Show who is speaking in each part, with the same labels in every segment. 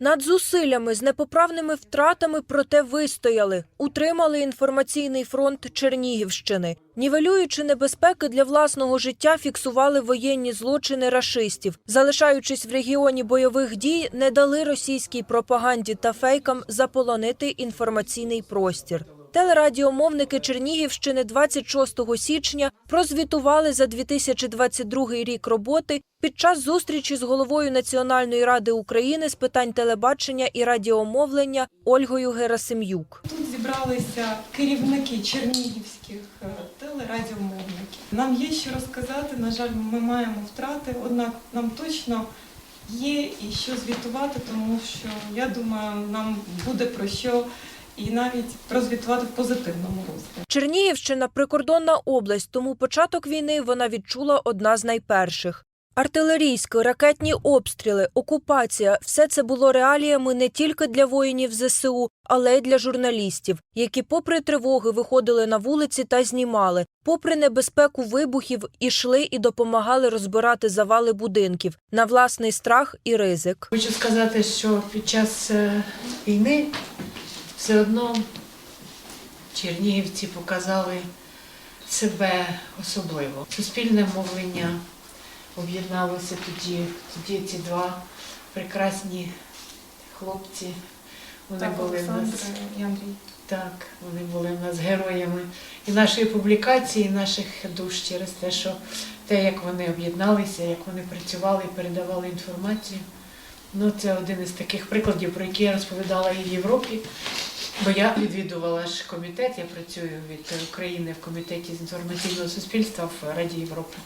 Speaker 1: Над зусиллями з непоправними втратами проте вистояли, утримали інформаційний фронт Чернігівщини. Нівелюючи небезпеки для власного життя, фіксували воєнні злочини рашистів. Залишаючись в регіоні бойових дій, не дали російській пропаганді та фейкам заполонити інформаційний простір. Телерадіомовники Чернігівщини 26 січня прозвітували за 2022 рік роботи під час зустрічі з головою Національної ради України з питань телебачення і радіомовлення Ольгою Герасим'юк.
Speaker 2: Тут зібралися керівники чернігівських е, телерадіомовників. Нам є що розказати. На жаль, ми маємо втрати, однак нам точно є і що звітувати, тому що я думаю, нам буде про що і навіть прозвітувати в позитивному руслі.
Speaker 1: Чернігівщина прикордонна область, тому початок війни вона відчула одна з найперших. Артилерійські, ракетні обстріли, окупація все це було реаліями не тільки для воїнів ЗСУ, але й для журналістів, які, попри тривоги, виходили на вулиці та знімали, попри небезпеку вибухів, ішли і допомагали розбирати завали будинків на власний страх і ризик.
Speaker 3: Хочу сказати, що під час е, війни все одно чернігівці показали себе особливо. Суспільне мовлення об'єдналося тоді. Тоді ці два прекрасні хлопці. Вони
Speaker 2: Так,
Speaker 3: були в нас
Speaker 2: і Андрій.
Speaker 3: так, вони були в нас героями і нашої публікації, і наших душ через те, що те, як вони об'єдналися, як вони працювали і передавали інформацію. Ну, це один із таких прикладів, про які я розповідала і в Європі. Бо я відвідувала ж комітет, я працюю від України в комітеті з інформаційного суспільства в Раді Європи.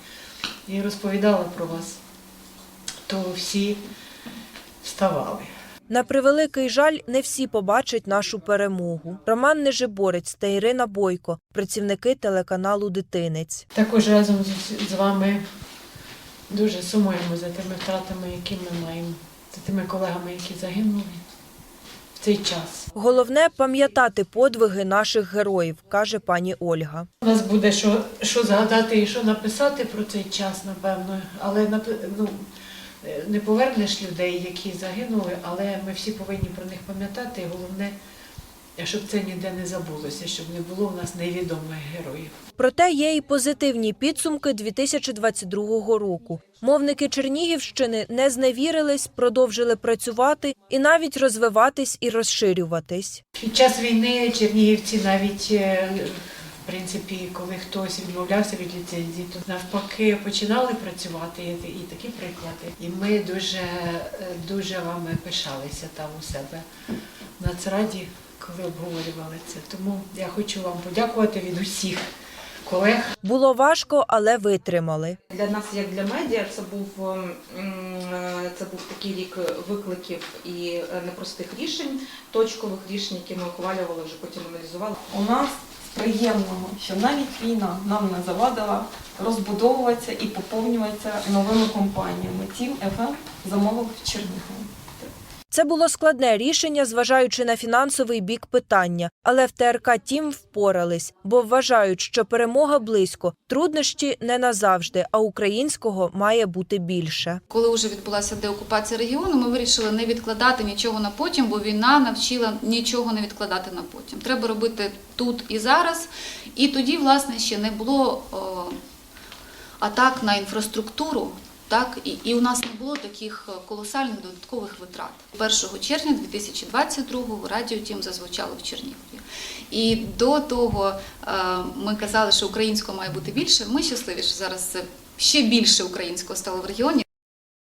Speaker 3: І розповідала про вас. То всі вставали.
Speaker 1: На превеликий жаль, не всі побачать нашу перемогу. Роман Нежиборець та Ірина Бойко, працівники телеканалу Дитинець.
Speaker 3: Також разом з, з вами дуже сумуємо за тими втратами, які ми маємо, за тими колегами, які загинули в цей час.
Speaker 1: Головне пам'ятати подвиги наших героїв, каже пані Ольга.
Speaker 3: У нас буде що, що згадати і що написати про цей час, напевно, але ну, не повернеш людей, які загинули, але ми всі повинні про них пам'ятати. Головне, щоб це ніде не забулося, щоб не було в нас невідомих героїв.
Speaker 1: Проте є і позитивні підсумки 2022 року. Мовники Чернігівщини не зневірились, продовжили працювати і навіть розвиватись і розширюватись.
Speaker 3: Під час війни чернігівці навіть, е, в принципі, коли хтось відмовлявся від ліцензії, то навпаки починали працювати і, такі приклади. І ми дуже, е, дуже вами пишалися там у себе в Нацраді, коли обговорювали це. Тому я хочу вам подякувати від усіх колег.
Speaker 1: Було важко, але витримали.
Speaker 4: Для нас, як для медіа, це був ем, е, це був такий рік викликів і е, непростих рішень, точкових рішень, які ми ухвалювали, вже потім аналізували.
Speaker 2: У нас приємного, що навіть війна нам не завадила розбудовуватися і поповнюватися новими компаніями. Тім FM замовив в Чернігові.
Speaker 1: Це було складне рішення, зважаючи на фінансовий бік питання, але в ТРК Тім впорались, бо вважають, що перемога близько, труднощі не назавжди, а українського має бути більше.
Speaker 5: Коли вже відбулася деокупація регіону, ми вирішили не відкладати нічого на потім, бо війна навчила нічого не відкладати на потім. Треба робити тут і зараз. І тоді, власне, ще не було о, атак на інфраструктуру. Так, і, і у нас не було таких е, колосальних додаткових витрат. 1 червня 2022-го радіо Тім зазвучало в Чернігові. І до того е, ми казали, що українського має бути більше. Ми щасливі, що зараз це ще більше українського стало в регіоні.